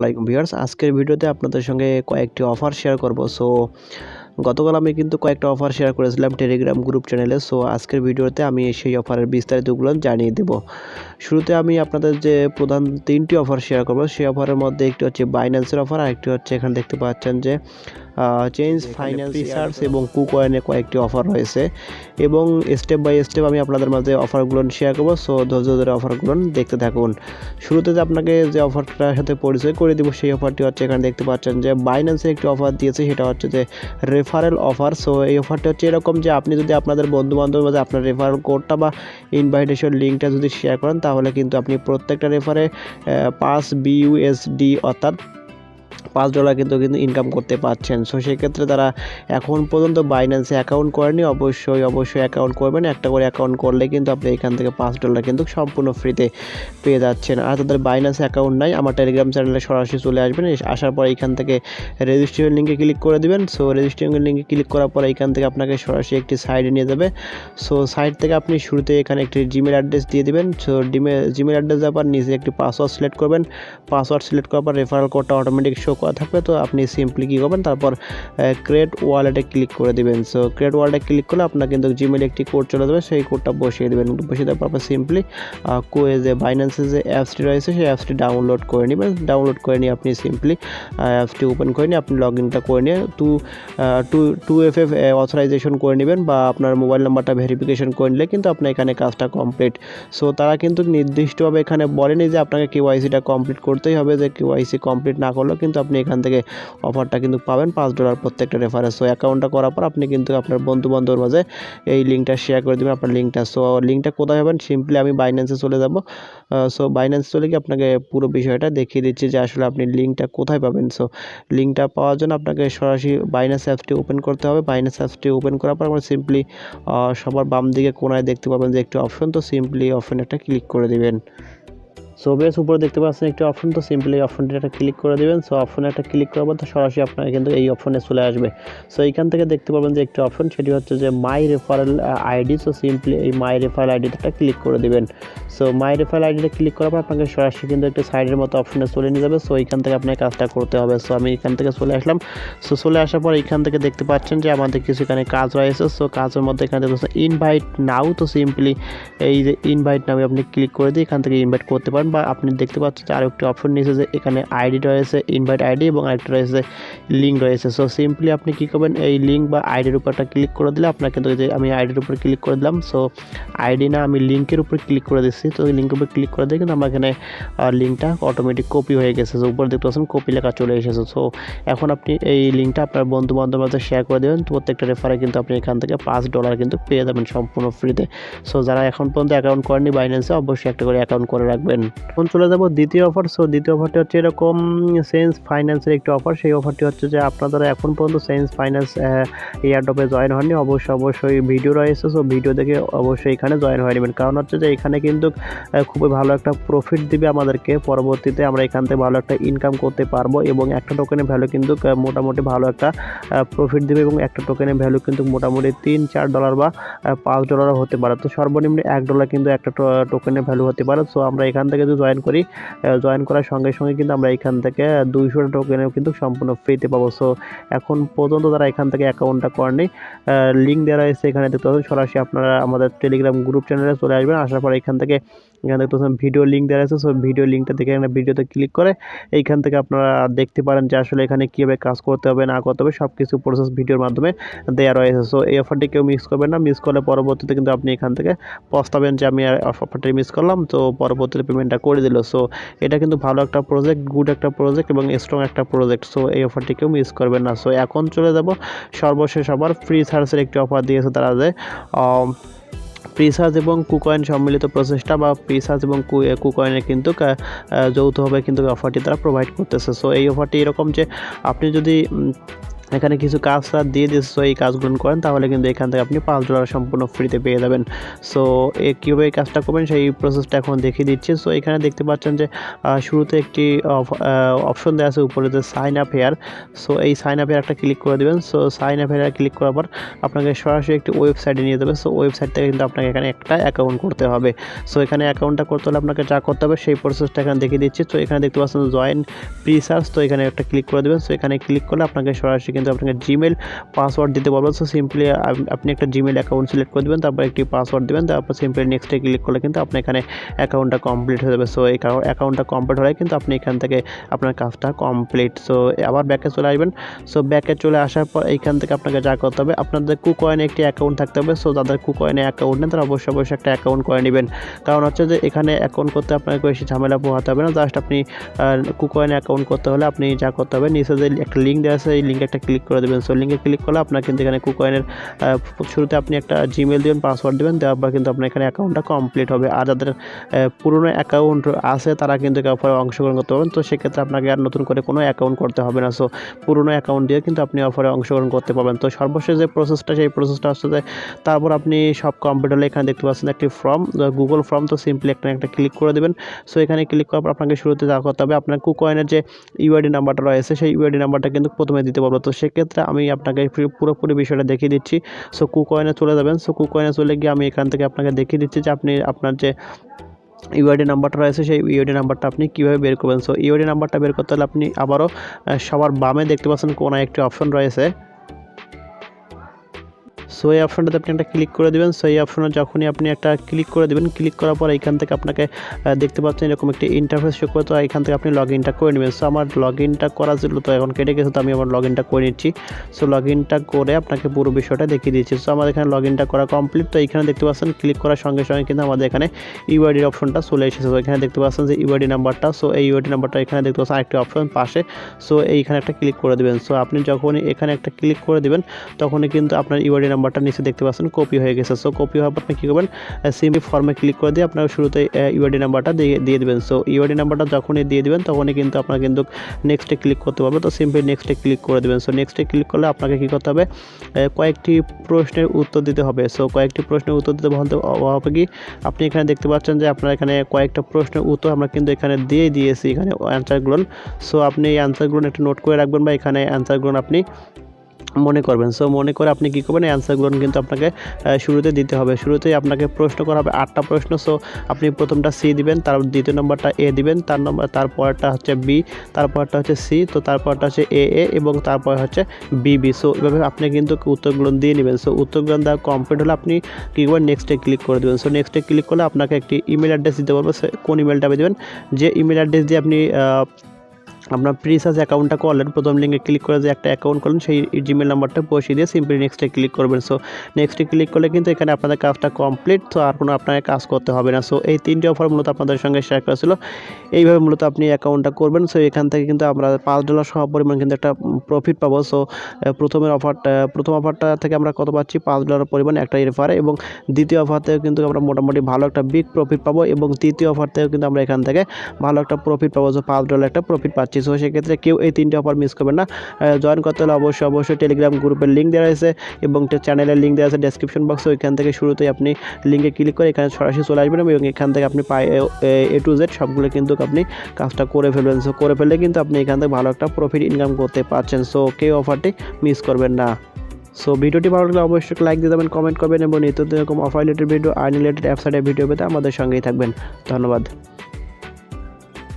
Like viewers আজকের ভিডিওতে আপনাদের সঙ্গে কয়েকটি অফার শেয়ার করব। সো গতকাল আমি কিন্তু কয়েকটা অফার শেয়ার করেছিলাম টেলিগ্রাম গ্রুপ চ্যানেলে সো আজকের ভিডিওতে আমি সেই অফারের বিস্তারিতগুলো জানিয়ে দেব। শুরুতে আমি আপনাদের যে প্রধান তিনটি অফার শেয়ার করব, সেই অফারের মধ্যে একটি হচ্ছে বাইন্যান্সের অফার আর একটি হচ্ছে এখানে দেখতে পাচ্ছেন যে চেঞ্জ ফাইন্যান্স রিসার্চ এবং কুকয়েনে কয়েকটি অফার রয়েছে এবং স্টেপ বাই স্টেপ আমি আপনাদের মাঝে অফারগুলো শেয়ার করব সো ধৈর্য ধরে অফারগুলো দেখতে থাকুন। শুরুতে যে আপনাকে যে অফারটার সাথে পরিচয় করে দিব সেই অফারটি হচ্ছে এখানে দেখতে পাচ্ছেন যে বাইন্যান্সের একটি অফার দিয়েছে সেটা হচ্ছে যে রেফারেল অফার সো এই অফারটা হচ্ছে এরকম যে আপনি যদি আপনাদের বন্ধু বান্ধবের মধ্যে আপনার রেফারেল কোডটা বা ইনভাইটেশন লিঙ্কটা যদি শেয়ার করেন তাহলে কিন্তু আপনি প্রত্যেকটা রেফারে পাঁচ বিইউএসডি অর্থাৎ পাঁচ ডলার কিন্তু কিন্তু ইনকাম করতে পারছেন সো সেক্ষেত্রে তারা এখন পর্যন্ত বাইন্যান্সে অ্যাকাউন্ট করেনি অবশ্যই অবশ্যই অ্যাকাউন্ট করবেন। একটা করে অ্যাকাউন্ট করলে কিন্তু আপনি এখান থেকে পাঁচ ডলার কিন্তু সম্পূর্ণ ফ্রিতে পেয়ে যাচ্ছেন। আর তাদের বাইন্যান্স অ্যাকাউন্ট নাই, আমার টেলিগ্রাম চ্যানেলে সরাসরি চলে আসবেন। আসার পর এখান থেকে রেজিস্ট্রেশন লিঙ্কে ক্লিক করে দেবেন। সো রেজিস্ট্রেশন লিঙ্কে ক্লিক করার পর এখান থেকে আপনাকে সরাসরি একটি সাইডে নিয়ে যাবে। সো সাইট থেকে আপনি শুরুতে এখানে একটি জিমেল অ্যাড্রেস দিয়ে দেবেন। সো ডিমেল জিমেল অ্যাড্রেস পর নিজে একটি পাসওয়ার্ড সিলেক্ট করবেন। পাসওয়ার্ড সিলেক্ট করার পর রেফারেল কোডটা অটোমেটিক শো করা থাকবে, তো আপনি সিম্পলি কী করবেন, তারপর ক্রিয়েট ওয়ালেটে ক্লিক করে দিবেন। সো ক্রিয়েট ওয়ালেটে ক্লিক করলে আপনার কিন্তু জিমেলে একটি কোড চলে যাবে, সেই কোডটা বসিয়ে দেবেন। বসিয়ে দেওয়ার পর সিম্পলি যে বাইন্যান্সের যে অ্যাপসটি রয়েছে, সেই অ্যাপসটি ডাউনলোড করে নেবেন। ডাউনলোড করে নিয়ে আপনি সিম্পলি অ্যাপসটি ওপেন করে নিয়ে আপনি লগ ইনটা করে নিয়ে two two two F F authorization করে নেবেন বা আপনার মোবাইল নাম্বারটা ভেরিফিকেশন করে নিলে কিন্তু আপনার এখানে কাজটা কমপ্লিট সো তারা কিন্তু নির্দিষ্টভাবে এখানে বলেনি যে আপনাকে কেওয়াইসিটা কমপ্লিট করতেই হবে, যে কেওয়াইসি কমপ্লিট না করলেও কিন্তু আপনি এখান থেকে অফারটা কিন্তু পাবেন, পাঁচ ডলার প্রত্যেকটা রেফারেন্স সো অ্যাকাউন্টটা করার পর আপনি কিন্তু আপনার বন্ধু বান্ধবের মাঝে এই লিঙ্কটা শেয়ার করে দেবেন, আপনার লিঙ্কটা সো লিঙ্কটা কোথায় পাবেন? সিম্পলি আমি বাইন্যান্সে চলে যাব। সো বাইন্যান্স চলে গিয়ে আপনাকে পুরো বিষয়টা দেখিয়ে দিচ্ছি যে আসলে আপনি লিঙ্কটা কোথায় পাবেন। সো লিঙ্কটা পাওয়ার জন্য আপনাকে সরাসরি বাইন্যান্স অ্যাপসটি ওপেন করতে হবে। বাইন্যান্স অ্যাপসটি ওপেন করার পর আমরা সিম্পলি সবার বাম দিকে কোনায় দেখতে পাবেন যে একটি অপশন তো সিম্পলি অপশন একটা ক্লিক করে দিবেন। সো বেশ উপরে দেখতে পাচ্ছেন একটি অপশন তো সিম্পলি অপশনটি একটা ক্লিক করে দেবেন। সো অপশনে একটা ক্লিক করার পর তো সরাসরি আপনাকে কিন্তু এই অপশনে চলে আসবে। সো এইখান থেকে দেখতে পাবেন যে একটি অপশন সেটি হচ্ছে যে my referral ID so simply এই মাই রেফারেল আইডিটা ক্লিক করে দেবেন। সো মাই রেফারেল আইডিটা ক্লিক করার পর আপনাকে সরাসরি কিন্তু একটা সাইডের মতো অপশনে চলে নিয়ে যাবে। সো এইখান থেকে আপনাকে কাজটা করতে হবে। সো আমি এখান থেকে চলে আসলাম। সো চলে আসার পর এইখান থেকে দেখতে পাচ্ছেন যে আমাদের কিছু এখানে কাজ রয়েছে। সো কাজের মধ্যে এখানে দেখতে ইনভাইট নাও তো সিম্পলি এই যে ইনভাইট নামে আপনি ক্লিক করে দিয়ে এখান থেকে ইনভাইট করতে পারেন। বা আপনি দেখতে পাচ্ছেন যে আরও একটি অপশন নিয়েছে যে এখানে আইডি রয়েছে ইনভাইট আইডি এবং আরেকটা রয়েছে লিঙ্ক রয়েছে। সো সিম্পলি আপনি কী করবেন, এই লিঙ্ক বা আইডির উপরটা ক্লিক করে দিলে যে আমি আইডির উপর ক্লিক করে দিলাম। সো আইডি না, আমি লিঙ্কের উপর ক্লিক করে দিচ্ছি। তো লিঙ্কের উপর ক্লিক করে দিয়ে কিন্তু আমার এখানে লিঙ্কটা অটোমেটিক কপি হয়ে গেছে। সো উপরে দেখতে পাচ্ছেন কপি লেখা চলে এসেছে। সো এখন আপনি এই লিঙ্কটা আপনার বন্ধু বান্ধব শেয়ার করে দেবেন। প্রত্যেকটা রেফারে কিন্তু আপনি এখান থেকে পাঁচ ডলার কিন্তু পেয়ে যাবেন সম্পূর্ণ ফ্রিতে সো যারা এখন পর্যন্ত অ্যাকাউন্ট করেনি বাইন্যান্সে অবশ্যই একটা করে অ্যাকাউন্ট করে রাখবেন। এখন চলে যাব দ্বিতীয় অফার সো দ্বিতীয় অফারটি হচ্ছে এরকম সেন্স ফাইন্যান্সের একটি অফার সেই অফারটি হচ্ছে যে আপনারা এখন পর্যন্ত সেন্স ফাইন্যান্স এয়ারডপে জয়েন হননি। অবশ্যই অবশ্যই ভিডিও রয়েছে সো ভিডিও দেখে অবশ্যই এখানে জয়েন হয়ে নেবেন। কারণ হচ্ছে যে এখানে কিন্তু খুবই ভালো একটা প্রফিট দিবে আমাদেরকে। পরবর্তীতে আমরা এখান থেকে ভালো একটা ইনকাম করতে পারব এবং একটা টোকেনের ভ্যালু কিন্তু মোটামুটি ভালো একটা প্রফিট দিবে এবং একটা টোকেনের ভ্যালু কিন্তু মোটামুটি তিন, চার ডলার বা পাঁচ ডলারও হতে পারে। তো সর্বনিম্ন এক ডলার কিন্তু একটা টোকেনের ভ্যালু হতে পারে। সো আমরা এখান থেকে যদি জয়েন করি জয়েন করার সঙ্গে সঙ্গে কিন্তু আমরা এখান থেকে দুইশো টোকেনেও কিন্তু সম্পূর্ণ ফ্রিতে পাবো। সো এখন পর্যন্ত তারা এখান থেকে অ্যাকাউন্টটা করেনি লিঙ্ক দেওয়া রয়েছে এখানে দেখতে পাচ্ছেন। সরাসরি আপনারা আমাদের টেলিগ্রাম গ্রুপ চ্যানেলে চলে আসবেন। আসার পর এখান থেকে, এখানে দেখতে পাচ্ছেন ভিডিও লিঙ্ক দেওয়া আছে সো ভিডিও লিঙ্কটা দেখে এখানে ভিডিওতে ক্লিক করে এইখান থেকে আপনারা দেখতে পারেন যে আসলে এখানে কীভাবে কাজ করতে হবে, না করতে হবে। সব কিছু প্রসেস ভিডিওর মাধ্যমে দেওয়া রয়েছে। সো এই অফারটি কেউ মিস করবেন না। মিস করলে পরবর্তীতে কিন্তু আপনি এখান থেকে পস্তাবেন যে আমি অফারটি মিস করলাম। তো পরবর্তীতে পেমেন্টটা করে দিল। সো এটা কিন্তু ভালো একটা প্রজেক্ট গুড একটা প্রজেক্ট এবং স্ট্রং একটা প্রজেক্ট সো এই অফারটি কেউ মিস করবেন না। সো এখন চলে যাব। সর্বশেষ আবার ফ্রি সার্চের একটি অফার দিয়েছে তারা যে প্রিসার্জ এবং কুকয়েন সম্মিলিত প্রচেষ্টা বা প্রিসার্জ এবং কুকয়েনের কিন্তু যৌথভাবে কিন্তু অফারটি তারা প্রোভাইড করতেছে। সো এই অফারটি এরকম যে, আপনি যদি এখানে কিছু কাজ টাজ দিয়ে দিচ্ছে সো এই কাজগুলো করেন, তাহলে কিন্তু এখান থেকে আপনি পাঁচ ডলার সম্পূর্ণ ফ্রিতে পেয়ে যাবেন। সো এ কীভাবে এই কাজটা করবেন, সেই প্রসেসটা এখন দেখিয়ে দিচ্ছি। সো এখানে দেখতে পাচ্ছেন যে শুরুতে একটি অপশন দেওয়া আছে, উপরে যে সাইন আপ হেয়ার সো এই সাইন আপ হেয়ার একটা ক্লিক করে দেবেন। So sign up here click করার পর আপনাকে সরাসরি একটি ওয়েবসাইটে নিয়ে যাবে। সো ওয়েবসাইট থেকে কিন্তু আপনাকে এখানে একটা অ্যাকাউন্ট করতে হবে। সো এখানে অ্যাকাউন্টটা করতে হলে আপনাকে যা করতে হবে, সেই প্রসেসটা এখানে দেখিয়ে দিচ্ছি। তো এখানে দেখতে পাচ্ছেন জয়েন প্রি সার্চ তো এখানে একটা ক্লিক করে দেবেন। সো এখানে ক্লিক করলে আপনাকে সরাসরি কিন্তু আপনাকে জিমেল পাসওয়ার্ড দিতে বলব। সো সিম্পলি আপনি একটা জিমেল অ্যাকাউন্ট সিলেক্ট করে দেবেন, তারপর একটি পাসওয়ার্ড দেবেন, তারপর সিম্পলি নেক্সটে ক্লিক করলে কিন্তু আপনার এখানে অ্যাকাউন্টটা কমপ্লিট হয়ে যাবে। সো এই অ্যাকাউন্টটা কমপ্লিট হলে কিন্তু আপনি এখান থেকে আপনার কাজটা কমপ্লিট সো আবার ব্যাকে চলে আসবেন। সো ব্যাকে চলে আসার পর এইখান থেকে আপনাকে যা করতে হবে, আপনাদের কুকয়েনে একটি অ্যাকাউন্ট থাকতে হবে। সো যাদের কুকয়েনে অ্যাকাউন্ট নেই, তারা অবশ্যই অবশ্যই একটা অ্যাকাউন্ট করে নেবেন। কারণ হচ্ছে যে এখানে অ্যাকাউন্ট করতে আপনাকে বেশি ঝামেলা পোহাতে হবে না। জাস্ট আপনি কুকয়েনে অ্যাকাউন্ট করতে হলে আপনি যা করতে হবে, নিচে যে একটা লিঙ্ক দেওয়া আছে, এই লিঙ্কে একটা ক্লিক করে দেবেন। সো লিঙ্কে ক্লিক করলে আপনার কিন্তু এখানে কুকয়েনের শুরুতে আপনি একটা জিমেল দেবেন পাসওয়ার্ড দেবেন, দেওয়ার পর কিন্তু আপনার এখানে অ্যাকাউন্টটা কমপ্লিট হবে। আর যাদের পুরনো অ্যাকাউন্ট আছে, তারা কিন্তু অফারে অংশগ্রহণ করতে পারবেন। তো সেক্ষেত্রে আপনাকে আর নতুন করে কোনো অ্যাকাউন্ট করতে হবে না। সো পুরনো অ্যাকাউন্ট দিয়ে কিন্তু আপনি অফারে অংশগ্রহণ করতে পারবেন। তো সর্বশেষ যে প্রসেসটা সেই প্রসেসটা হচ্ছে যে, তারপর আপনি সব কমপ্লিট হলে এখানে দেখতে পাচ্ছেন একটি ফর্ম গুগল ফর্ম তো সিম্পলি একটা একটা ক্লিক করে দেবেন। সো এখানে ক্লিক করার পর আপনাকে শুরুতে যা করতে হবে, আপনার কুকয়েনের যে ইউআইডি নাম্বারটা রয়েছে, সেই ইউআইডি নাম্বারটা কিন্তু প্রথমে দিতে পারব তো সেক্ষেত্রে আমি আপনাকে পুরোপুরি বিষয়টা দেখিয়ে দিচ্ছি। সো কুকয়েনে চলে যাবেন। সো কুকয়েনে চলে গিয়ে আমি এখান থেকে আপনাকে দেখিয়ে দিচ্ছি যে আপনি, আপনার যে ইউআইডি নাম্বারটা রয়েছে, সেই ইউআইডি নাম্বারটা আপনি কীভাবে বের করবেন। সো ইউআইডি নাম্বারটা বের করতে হলে আপনি আবারও সবার বামে দেখতে পাচ্ছেন কোনায় একটি অপশন রয়েছে। সো এই অপশনটাতে আপনি একটা ক্লিক করে দেবেন। সো এই অপশনে যখনই আপনি একটা ক্লিক করে দেবেন ক্লিক করার পর এখান থেকে আপনাকে দেখতে পাচ্ছেন এরকম একটি ইন্টারফেস শো তো এখান থেকে আপনি লগ ইনটা করে নেবেন। সো আমার লগ ইনটা করা ছিল তো এখন কেটে গেছে, তো আমি আমার লগ ইনটা করে নিচ্ছি। সো লগ ইনটা করে আপনাকে পুরো বিষয়টা দেখিয়ে দিচ্ছি সো আমাদের এখানে লগ ইনটা করা কমপ্লিট তো এখানে দেখতে পাচ্ছেন ক্লিক করার সঙ্গে সঙ্গে কিন্তু আমাদের এখানে ইউআইডির অপশনটা চলে এসেছে। তো এখানে দেখতে পাচ্ছেন যে ইউআইডি নাম্বারটা সো এই ইউআইডি নাম্বারটা এখানে দেখতে পাচ্ছেন আরেকটি অপশন পাশে। সো এইখানে একটা ক্লিক করে দেবেন। সো আপনি যখনই এখানে একটা ক্লিক করে দেবেন, তখনই কিন্তু আপনার ইউআইডি নাম্বারটা নিচে দেখতে পাচ্ছেন কপি হয়ে গেছে। সো কপি হওয়ার পর আপনি কী করবেন সিম্পলি ফর্মে ক্লিক করে দিয়ে আপনার শুরুতে ইউআইডি নাম্বারটা দিয়ে দিয়ে দেবেন। সো ইউআইডি নাম্বারটা যখনই দিয়ে দেবেন, তখনই কিন্তু আপনার কিন্তু নেক্সটে ক্লিক করতে পারবে। তো সিম্পলি নেক্সটে ক্লিক করে দেবেন। সো নেক্সটে ক্লিক করলে আপনাকে কী করতে হবে কয়েকটি প্রশ্নের উত্তর দিতে হবে। সো কয়েকটি প্রশ্নের উত্তর দিতে হবে কি আপনি এখানে দেখতে পাচ্ছেন যে আপনার এখানে কয়েকটা প্রশ্নের উত্তর আমরা কিন্তু এখানে দিয়ে দিয়েছি, এখানে অ্যান্সারগুলো সো আপনি এই অ্যান্সারগুলো একটু নোট করে রাখবেন বা এখানে অ্যান্সারগুলো আপনি মনে করবেন। সো মনে করে আপনি কী করবেন? অ্যান্সারগুলো কিন্তু আপনাকে শুরুতে দিতে হবে। শুরুতেই আপনাকে প্রশ্ন করা হবে আটটা প্রশ্ন। সো আপনি প্রথমটা সি দিবেন, তার দ্বিতীয় নম্বরটা এ দিবেন, তার নম্বর তারপরটা হচ্ছে বি তারপরটা হচ্ছে সি তো তারপরটা হচ্ছে এ এ এবং তারপর হচ্ছে বি বি সো এভাবে আপনি কিন্তু উত্তরগুলো দিয়ে নেবেন। সো উত্তরগুলো দেওয়া কমপ্লিট হলে আপনি কী করবেন? নেক্সটে ক্লিক করে দেবেন। সো নেক্সটে ক্লিক করলে আপনাকে একটি ইমেল অ্যাড্রেস দিতে পারব সে কোন ইমেলটা দেবেন? যে ইমেল অ্যাড্রেস দিয়ে আপনি আপনার প্রিসার্চ অ্যাকাউন্টটা করলেন প্রথম লিঙ্কে ক্লিক করে যে একটা অ্যাকাউন্ট করলেন, সেই জিমেল নাম্বারটা বসিয়ে দিয়ে সিম্পলি নেক্সটে ক্লিক করবেন। সো নেক্সটে ক্লিক করলে কিন্তু এখানে আপনাদের কাজটা কমপ্লিট তো আর কোনো আপনাকে কাজ করতে হবে না। সো এই তিনটি অফার মূলত আপনাদের সঙ্গে শেয়ার করা ছিল। এইভাবে মূলত আপনি অ্যাকাউন্টটা করবেন। সো এখান থেকে কিন্তু আমরা পাঁচ ডলার সহ পরিমাণ কিন্তু একটা প্রফিট পাবো। সো প্রথমের অফারটা প্রথম অফারটা থেকে আমরা কত পাচ্ছি? পাঁচ ডলার পরিমাণ একটা রেফারে এবং দ্বিতীয় অফার থেকে কিন্তু আমরা মোটামুটি ভালো একটা বিগ প্রফিট পাবো। এবং তৃতীয় অফার থেকেও কিন্তু আমরা এখান থেকে ভালো একটা প্রফিট পাবো। সো পাঁচ ডলার একটা প্রফিট পাচ্ছি। সো সেক্ষেত্রে কেউ এই তিনটে অফার মিস করবেন না। জয়েন করতে হলে অবশ্যই অবশ্যই টেলিগ্রাম গ্রুপের লিঙ্ক দেওয়া রয়েছে এবং চ্যানেলের লিঙ্ক দেওয়া আছে ডেসক্রিপশন বক্সে ওইখান থেকে শুরুতেই আপনি লিঙ্কে ক্লিক করে এখানে সরাসরি চলে আসবেন এবং এখান থেকে আপনি পাই, এ টু জেড সবগুলো কিন্তু আপনি কাজটা করে ফেলবেন। সো করে ফেললে কিন্তু আপনি এখান থেকে ভালো একটা প্রফিট ইনকাম করতে পারছেন। সো কেউ অফারটি মিস করবেন না। সো ভিডিওটি ভালো লাগলে অবশ্যই লাইক দিয়ে দেবেন কমেন্ট করবেন এবং নিত্য এরকম offer related video earn related অ্যাপসাইডের video পেতে আমাদের সঙ্গেই থাকবেন। ধন্যবাদ।